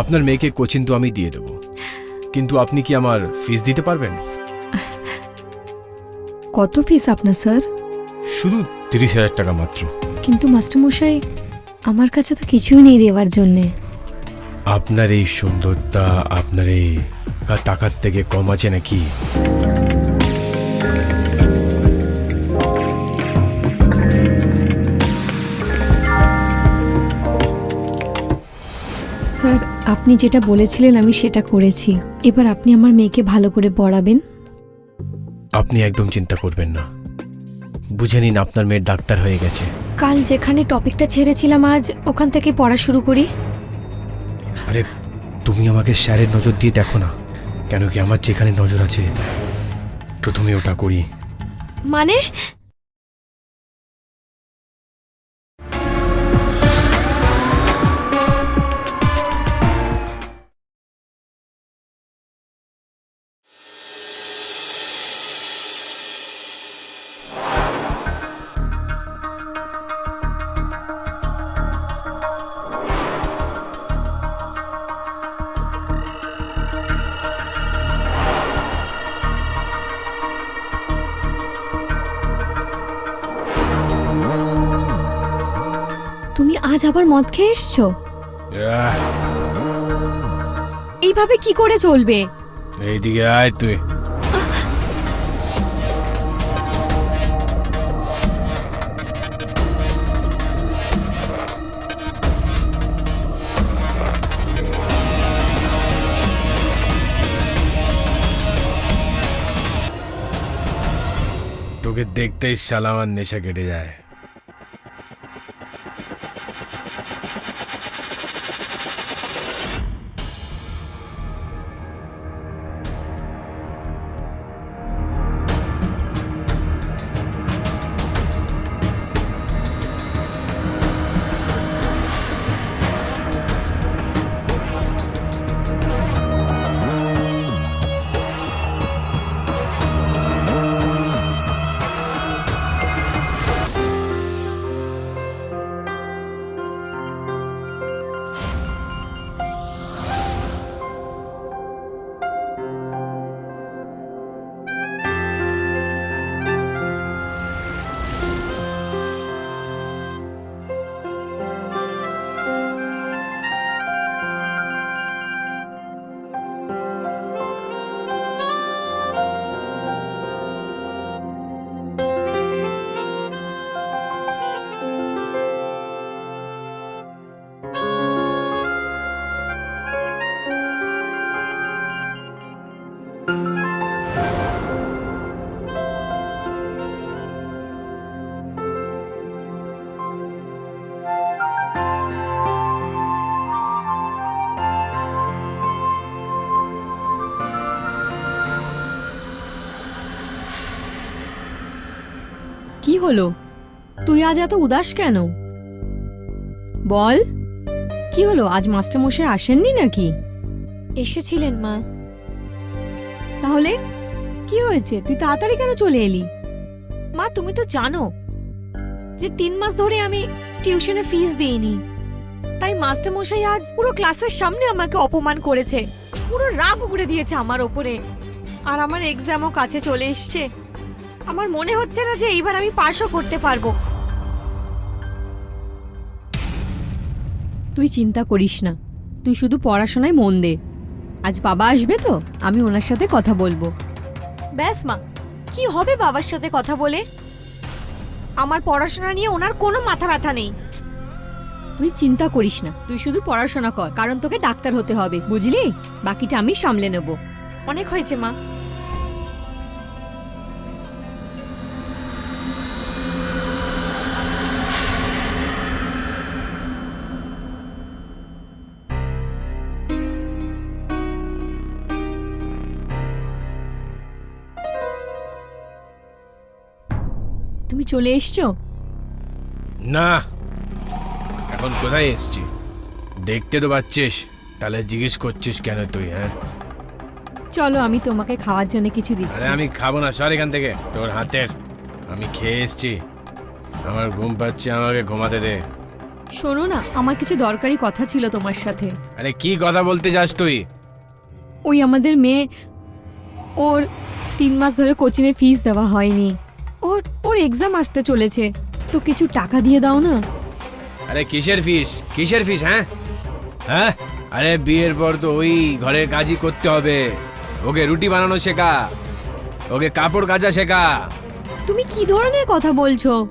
আপনার মেয়েকে কোচিং তো আমি দিয়ে দেব। কিন্তু আপনি কি আমার ফিস দিতে পারবেন? কত ফিস আপনার স্যার শুধু তিরিশ হাজার টাকা মাত্র। কিন্তু মাস্টারমশাই আমার কাছে তো কিছুই নেই দেওয়ার জন্যে। আপনার এই সুন্দরতা আপনার এই টাকার থেকে কম আছে নাকি? আপনি যেটা বলেছিলেন আমি সেটা করেছি। এবার আপনি আমার মেয়েকে ভালো করে পড়াবেন? আপনি একদম চিন্তা করবেন না। বুঝে নিন আপনার মেয়ের ডাক্তার হয়ে গেছে। কাল যেখানে টপিকটা ছেড়েছিলাম আজ ওখান থেকে পড়া শুরু করি। আরে তুমি আমাকে স্যারের নজর দিয়ে দেখো না। কেন কি আমার যেখানে নজর আছে প্রথমে ওটা করি। মানে? আবার মদ খেয়ে এসছো? এইভাবে কি করে চলবে? এইদিকে আয় তুই। তোকে দেখতেই শালা আমার নেশা কেটে যায়। হলো? তুই আজ এত উদাস কেন? বল। কি হলো আজ মাস্টারমশাই আসেননি নাকি? এসেছিলেন মা। তাহলে? কি হয়েছে? তুই তাড়াতাড়ি কেন চলে এলি? মা তুমি তো জানো যে তিন মাস ধরে আমি টিউশনে ফিস দিইনি। তাই মাস্টারমশাই আজ পুরো ক্লাসের সামনে আমাকে অপমান করেছে। পুরো রাগ উগড়ে দিয়েছে আমার ওপরে। আর আমার এক্সামও কাছে চলে এসছে। আমার মনে হচ্ছে না যে এইবার আমি পাশও করতে পারব। তুই চিন্তা করিস না। তুই শুধু পড়াশোনায় মন দে। আজ বাবা আসবে তো আমি ওনার সাথে কথা বলব। ব্যাস মা কি হবে বাবার সাথে কথা বলে? আমার পড়াশোনা নিয়ে ওনার কোনো মাথা ব্যথা নেই। তুই চিন্তা করিস না তুই শুধু পড়াশোনা কর কারণ তোকে ডাক্তার হতে হবে বুঝলি? বাকিটা আমি সামলে নেব। অনেক হয়েছে মা। চলে এসছো? না এখন কোথায় এসছি? দেখতে তো পাচ্ছিস তাহলে জিজ্ঞেস করছিস কেন তুই হ্যাঁ? চলো আমি তোমাকে খাওয়ার জন্য কিছু দিচ্ছি। আরে আমি খাব না সর এখান থেকে তোর হাতের আমি খেয়ে এসছি। আমার ঘুম পাচ্ছে আমাকে ঘুমাতে দে। শোনো না আমার কিছু দরকারি কথা ছিল তোমার সাথে। আরে কি কথা বলতে যাস তুই? ওই আমাদের মেয়ে ওর তিন মাস ধরে কোচিংয়ে ফিস দেওয়া হয়নি। ওর ওর এক্সাম আসতে চলেছে। তো কিছু টাকা দিয়ে দাও না। আরে কিসের ফিস কিসের ফিস হ্যাঁ? হ্যাঁ? আরে বিয়ের পর তো ওই ঘরের কাজই করতে হবে। ওকে রুটি বানানো শেখা। ওকে কাপড় কাচা শেখা। তুমি কি ধরনের কথা বলছো?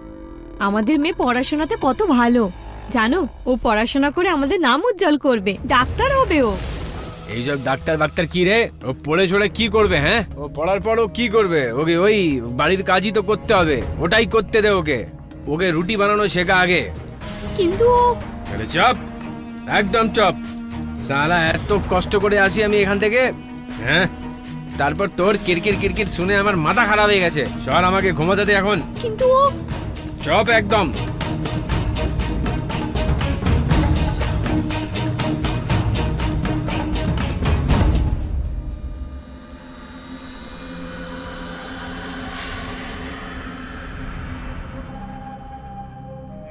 আমাদের মেয়ে পড়াশোনাতে কত ভালো। জানো ও পড়াশোনা করে আমাদের নাম উজ্জ্বল করবে। ডাক্তার হবে ও। এইসব ডাক্তার বাক্তার কি রে? ও পড়ে ছড়ে কি করবে হ্যাঁ? ও পড়ার পর ও কি করবে? ওকে ওই বাড়ির কাজই তো করতে হবে। ওটাই করতে দে ওকে। ওকে রুটি বানানো শেখা আগে। কিন্তু আরে চপ! একদম চপ! সালা এত কষ্ট করে আসি আমি এখান থেকে হ্যাঁ? তারপর তোর কিরকির কিরকির শুনে আমার মাথা খারাপ হয়ে গেছে। চল আমাকে ঘুমাতে দে এখন। কিন্তু চপ একদম!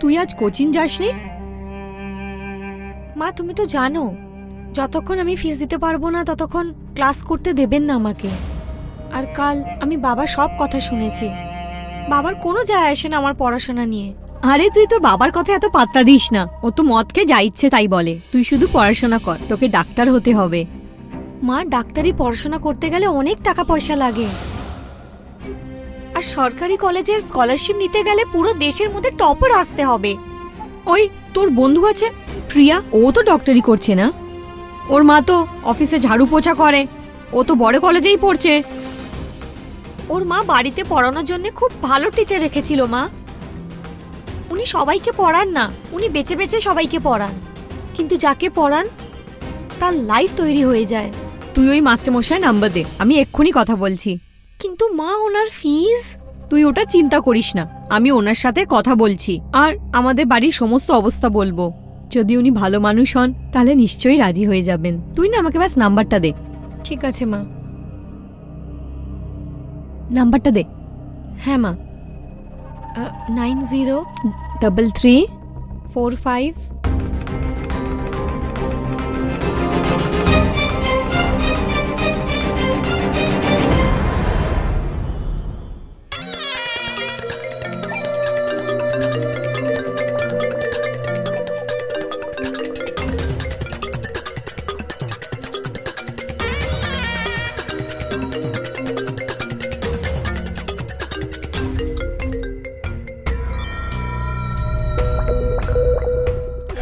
তুই আজ কোচিং যাসনি? মা তুমি তো জানো যতক্ষণ আমি ফিস দিতে পারব না ততক্ষণ ক্লাস করতে দেবেন না আমাকে। আর কাল আমি বাবার সব কথা শুনেছি। বাবার কোনো যায় আসে না আমার পড়াশোনা নিয়ে। আরে তুই তোর বাবার কথা এত পাত্তা দিস না। ও তো মদকে যা ইচ্ছে তাই বলে। তুই শুধু পড়াশোনা কর তোকে ডাক্তার হতে হবে। মা ডাক্তারি পড়াশোনা করতে গেলে অনেক টাকা পয়সা লাগে। আর সরকারি কলেজের স্কলারশিপ নিতে গেলে পুরো দেশের মধ্যে টপার আসতে হবে। ওই তোর বন্ধু আছে? প্রিয়া ও তো ডক্টরি করছে না? ওর মা তো অফিসে ঝাড়ু পোছা করে। ও তো বড় কলেজেই পড়ছে। ওর মা বাড়িতে পড়ানোর জন্য খুব ভালো টিচার রেখেছিল মা। উনি সবাইকে পড়ান না উনি বেছে বেছে সবাইকে পড়ান। কিন্তু যাকে পড়ান তার লাইফ তৈরি হয়ে যায়। তুই ওই মাস্টারমশাই নাম্বার দে আমি এক্ষুনি কথা বলছি। কিন্তু মা ওনার ফিজ তুই ওটা চিন্তা করিস না আমি ওনার সাথে কথা বলছি। আর আমাদের বাড়ির সমস্ত অবস্থা বলব। যদি উনি ভালো মানুষ হন তাহলে নিশ্চয়ই রাজি হয়ে যাবেন। তুই না আমাকে ব্যাস নাম্বারটা দে। ঠিক আছে মা। নাম্বারটা দে। হ্যাঁ মা। Nine zero double three four five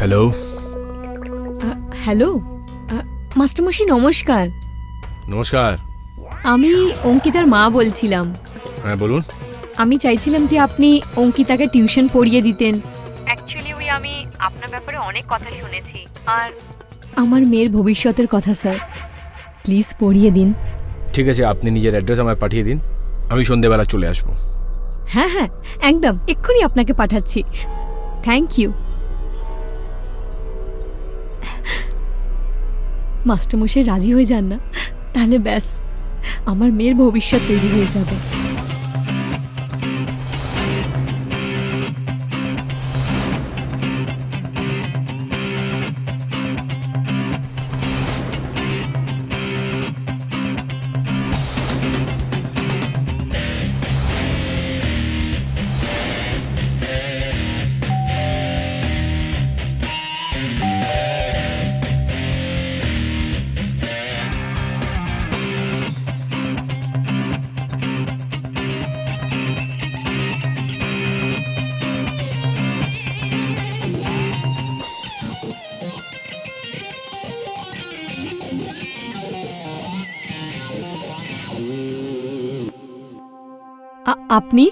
hello? Hello মাস্টারমশাই নমস্কার। নমস্কার। আমি অঙ্কিতার মা বলছিলাম। হ্যাঁ বলুন। আমি চাইছিলাম যে আপনি অঙ্কিতাকে টিউশন পড়িয়ে দিতেন। অ্যাকচুয়ালি ওই আমি আপনার ব্যাপারে অনেক কথা শুনেছি আর আমার মেয়ের ভবিষ্যতের কথা স্যার। প্লিজ পড়িয়ে দিন। ঠিক আছে আপনি নিজের অ্যাড্রেস আমায় পাঠিয়ে দিন। আমি সন্ধেবেলা চলে আসব। হ্যাঁ হ্যাঁ একদম। এক্ষুনি আপনাকে পাঠাচ্ছি। Thank you. মাস্টারমশাই রাজি হয়ে যান না তাহলে ব্যাস আমার মেয়ের ভবিষ্যৎ তৈরি হয়ে যাবে। আপনি?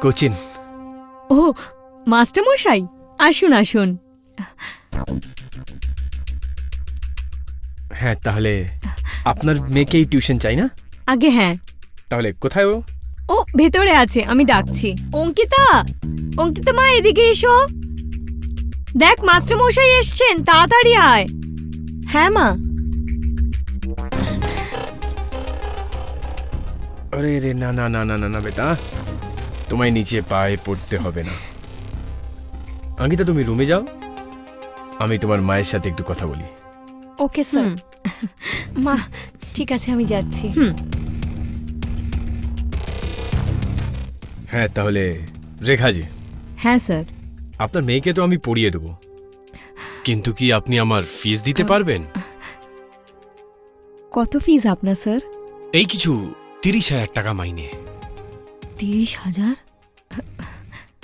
কোচিন। ও মাস্টারমশাই আসুন আসুন। হ্যাঁ তাহলে আপনার মেয়েকেই টিউশন চাই না? আগে হ্যাঁ। তাহলে কোথায় ও? ও ভেতরে আছে আমি ডাকছি। অঙ্কিতা অঙ্কিতা মা এদিকে এসো। দেখ মাস্টার মশাই এসছেন তাড়াতাড়ি আয়। হ্যাঁ মা। আরে রে না না না না না না বেটা। তোমায় নিচে পায়ে পড়তে হবে না। অঙ্কিতা তুমি রুমে যাও। আমি তোমার মায়ের সাথে একটু কথা বলি। Okay sir. মা ঠিক আছে আমি যাচ্ছি। হ্যাঁ তাহলে রেখাজি হ্যাঁ স্যার। আপনার মেয়েকে তো আমি পড়িয়ে দেবো। কিন্তু কি আপনি আমার ফিস দিতে পারবেন? কত ফিজ আপনার স্যার? এই কিছু তিরিশ হাজার টাকা মাইনে। তিরিশ হাজার?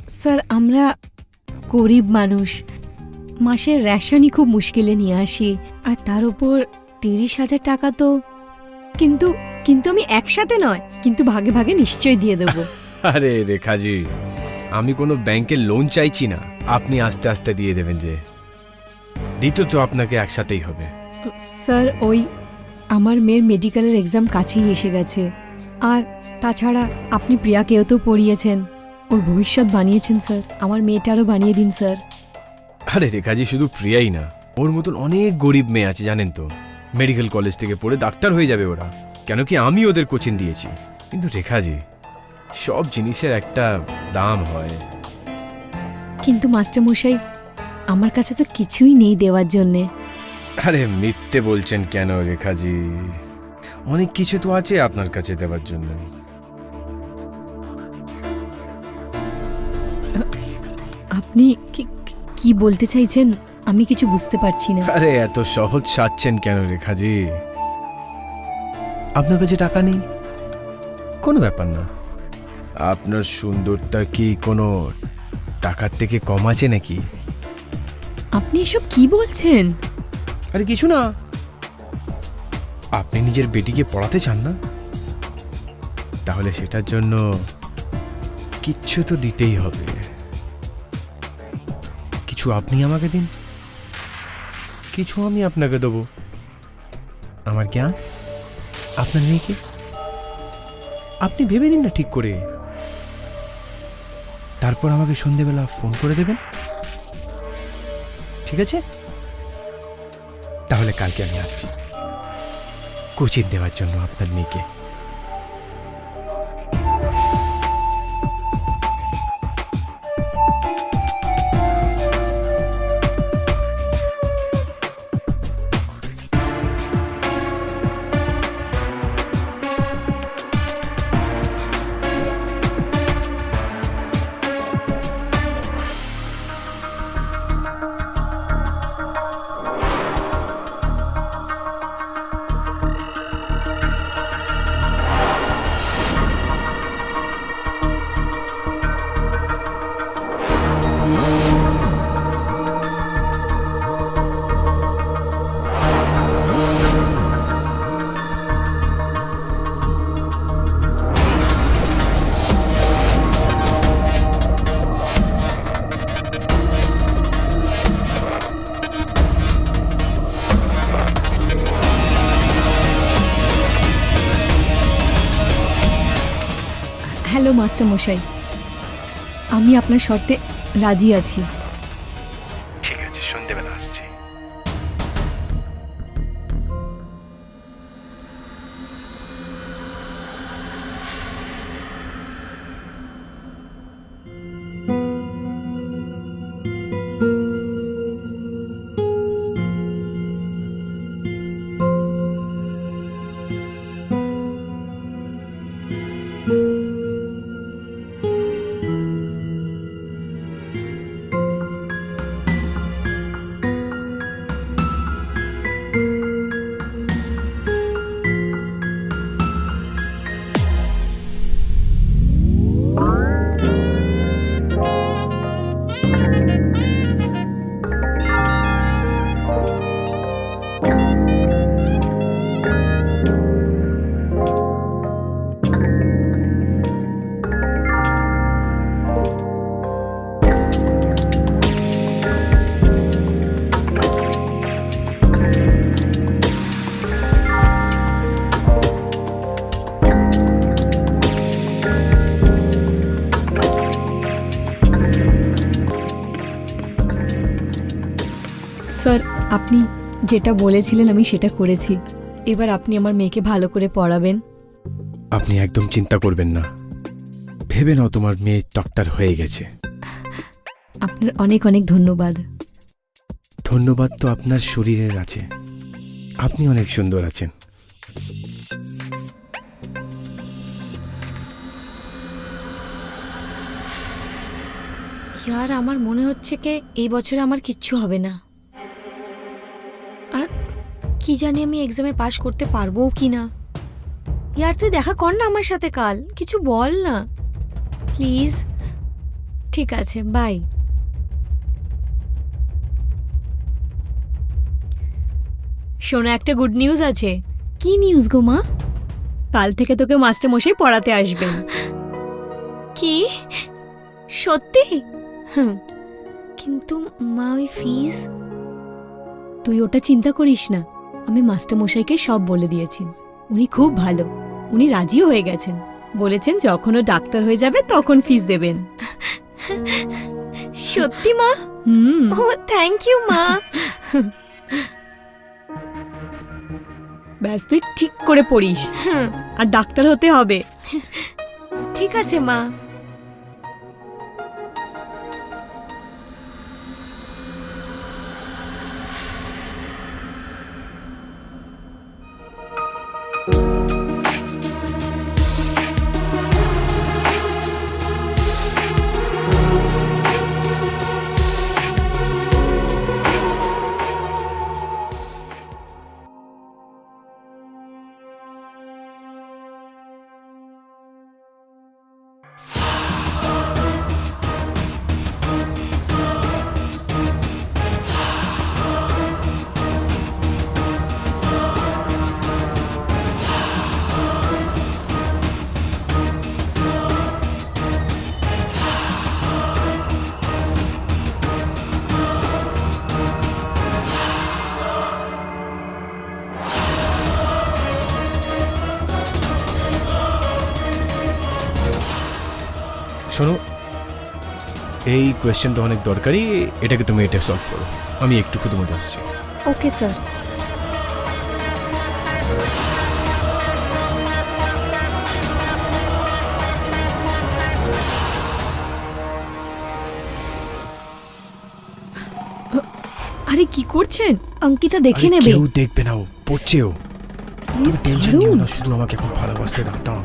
স্যার আমরা গরিব মানুষ। মাসের রেশনই খুব মুশকিলে নিয়ে আসি। আর তার উপর তিরিশ হাজার টাকা তো কিন্তু কিন্তু আমি একসাথে নয় কিন্তু ভাগে ভাগে নিশ্চয়ই দিয়ে দেবো। আরে রেখাজি আমি কোনো ব্যাংকের লোন চাইছি না। আপনি আস্তে আস্তে দিয়ে দেবেন যে। দিতে তো আপনাকে একসাথেই হবে। স্যার ওই আমার মেয়ের মেডিকেলের এক্সাম কাছেই এসে গেছে। আর তাছাড়া আপনি প্রিয়াকেও তো পড়িয়েছেন। ওর ভবিষ্যৎ বানিয়েছেন স্যার। আমার মেয়েটারও বানিয়ে দিন স্যার। আরে রেখাজি শুধু প্রিয়াই না ওর মতন অনেক গরিব মেয়ে আছে জানেন তো। মেডিকেল কলেজ থেকে পড়ে ডাক্তার হয়ে যাবে ওরা। কেন কি আমি ওদের কোচিং দিয়েছি। কিন্তু রেখাজি সব জিনিসের একটা দাম হয়। কিন্তু মাস্টারমশাই আমার কাছে তো কিছুই নেই দেওয়ার জন্যে। আরে মিথ্যে বলছেন কেন রেখাজি? অনেক কিছু তো আছে আপনার কাছে দেওয়ার জন্য। আপনি কি- কি বলতে চাইছেন? আমি কিছু বুঝতে পারছি না। আরে এত সহজ সাজছেন কেন রেখাজি আপনার কাছে টাকা নেই? কোনো ব্যাপার না। আপনার সুন্দরতা কি কোনো টাকার থেকে কম আছে নাকি? আপনি এসব কি বলছেন? আরে কিছু না। আপনি নিজের বেটিকে পড়াতে চান না? তাহলে সেটার জন্য কিচ্ছু তো দিতেই হবে। কিছু আপনি আমাকে দিন। কিছু আমি আপনাকে দেবো। আমার জ্ঞান? আপনার মেয়েকে? আপনি ভেবে দিন না ঠিক করে। তারপর আমাকে সন্ধেবেলা ফোন করে দেবেন। ঠিক আছে? তাহলে কালকে আমি আসছি। কোচিং দেওয়ার জন্য আপনার মেয়েকে। হ্যালো মাস্টারমশাই আমি আপনার শর্তে রাজি আছি। স্যার আপনি যেটা বলেছিলেন আমি সেটা করেছি। এবার আপনি আমার মেয়েকে ভালো করে পড়াবেন। আপনি একদম চিন্তা করবেন না। ভেবে নাও তোমার মেয়ে ডক্টর হয়ে গেছে। আপনার অনেক অনেক ধন্যবাদ। ধন্যবাদ তো আপনার শরীরের আছে। আপনি অনেক সুন্দর আছেন। ইয়ার আমার মনে হচ্ছে কে এই বছরে আমার কিচ্ছু হবে না। কি জানি আমি এক্সামে পাশ করতে পারব কি না ইয়ার, তুই দেখা কর না আমার সাথে কাল। কিছু বল না। প্লিজ ঠিক আছে বাই শোনো, একটা গুড নিউজ আছে। কি নিউজ গো, মা? কাল থেকে তোকে মাস্টার মশাই পড়াতে আসবেন। কি? সত্যি? হুম। কিন্তু, মা, ওই ফিস তুই ওটা চিন্তা করিস না। আমি মাস্টারমশাইকে সব বলে দিয়েছি। উনি খুব ভালো। উনি রাজিও হয়ে গেছেন। বলেছেন যখন ও ডাক্তার হয়ে যাবে তখন ফিস দেবেন। সত্যি মা? হুম। ও থ্যাংক ইউ মা। ব্যাস তুই ঠিক করে পড়িস। আর ডাক্তার হতে হবে। ঠিক আছে মা। Música শোনো এই কোয়েশ্চেনটা অনেক দরকারি এটাকে তুমি এটা সলভ করো। আমি একটু মধ্যে আসছি। ওকে স্যার আরে কি করছেন? অঙ্কিতা দেখে নেবে। কেউ দেখবে না ও পড়ছে ও। প্লিজ টেনশন নিও না শুধু আমাকে এখন ভালোবাসতে দাও।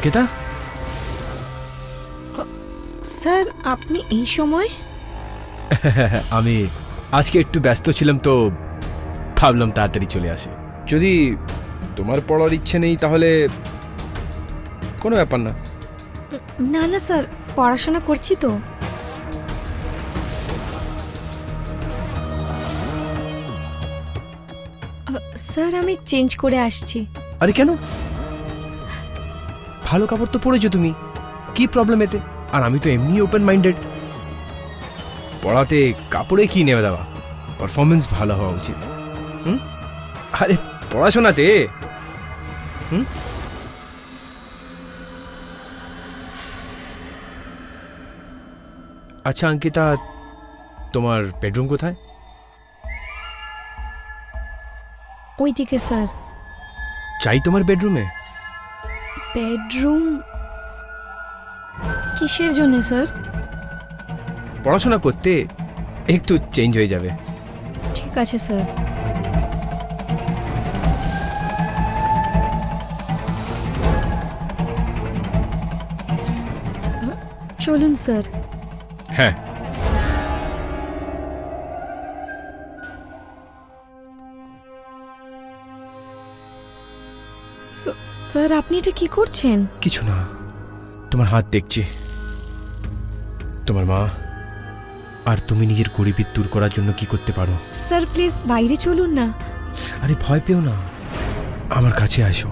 অঙ্কিতা? স্যার আপনি এই সময়? আমি আজকে একটু ব্যস্ত ছিলাম তো ভাবলাম তাড়াতাড়ি চলে আসে। যদি তোমার পড়ার ইচ্ছে নেই তাহলে কোনো ব্যাপার না। না না স্যার পড়াশোনা করছি তো। স্যার আমি চেঞ্জ করে আসছি। আরে কেন? ভালো কাপড় তো পরেছো তুমি। কি প্রবলেম এতে? আর আমি তো এমনি ওপেন মাইন্ডেড পড়াতে কাপড়ে কি নেবে দেওয়া পারফরমেন্স ভালো হওয়া উচিত। হুম? আরে পড়াশোনাতে? হুম? আচ্ছা অঙ্কিতা তোমার বেডরুম কোথায়? ওই ওইদিকে স্যার। চাই তোমার বেডরুমে বেডরুম। কিসের জন্য স্যার? পড়াশোনা করতে একটু চেঞ্জ হয়ে যাবে। ঠিক আছে স্যার। চলুন স্যার। হ্যাঁ। স্যার আপনি এটা কি করছেন? কিছু না। তোমার হাত দেখছি। তোমার মা আর তুমি নিজের গরিবি দূর করার জন্য কি করতে পারো? স্যার প্লিজ বাইরে চলুন না। আরে ভয় পেও না। আমার কাছে আসো।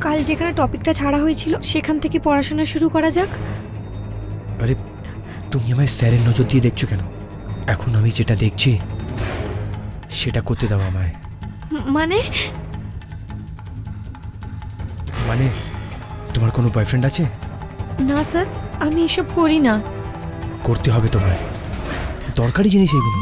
কাল যেখানে টপিকটা ছাড়া হয়েছিল সেখান থেকে পড়াশোনা শুরু করা যাক। আরে তুমি আমায় স্যারের নজর দিয়ে দেখছ কেন? এখন আমি যেটা দেখছি সেটা করতে দাও আমায়। মানে? মানে তোমার কোনো বয়ফ্রেন্ড আছে? না স্যার আমি এসব করি না। করতে হবে তোমায়। দরকারি জিনিস এগুলো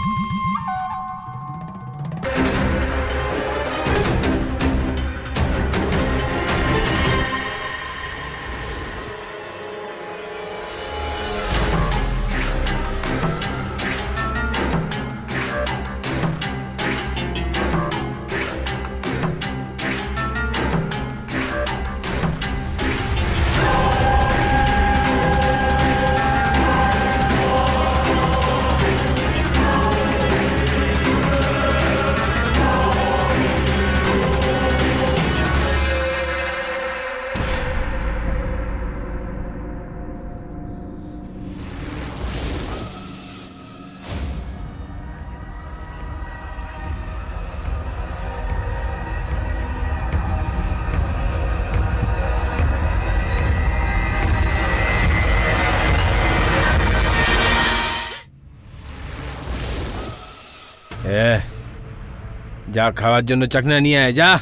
যা খাওয়ার জন্য চাকনা নিয়ে আয় যা।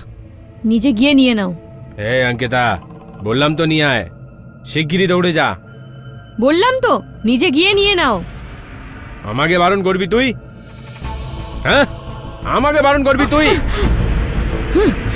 নিজে গিয়ে নিয়ে নাও। হে অঙ্কিতা বললাম তো নিয়ে আয়। শিগগিরই দৌড়ে যা। বললাম তো নিজে গিয়ে নিয়ে নাও। আমাকে বারণ করবি তুই? হ্যাঁ? আমাকে বারণ করবি তুই?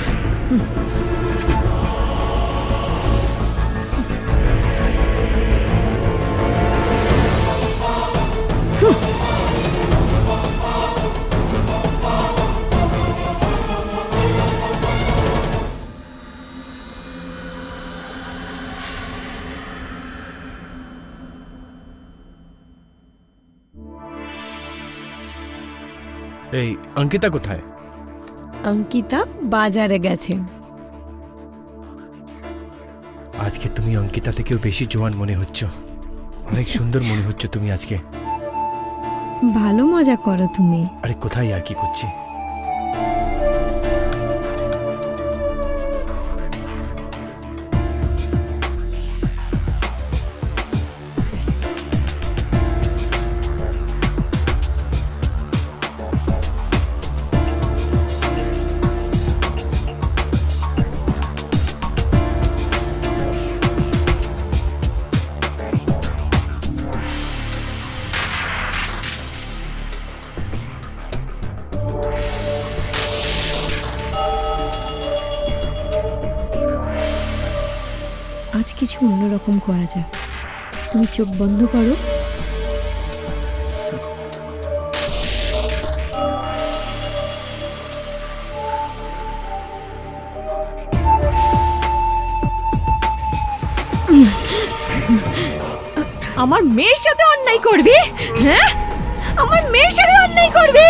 এই অঙ্কিতা কোথায়? অঙ্কিতা বাজারে গেছে। আজকে তুমি অঙ্কিতা থেকেও বেশি জোয়ান মনে হচ্ছ। অনেক সুন্দর মনে হচ্ছে তুমি আজকে। ভালো মজা করো তুমি। আরে কোথায় আর কি করছি? করা যাক। তুমি চোখ বন্ধ করো। আমার মেয়ের সাথে অন্যায় করবি? হ্যাঁ? আমার মেয়ের সাথে অন্যায় করবি?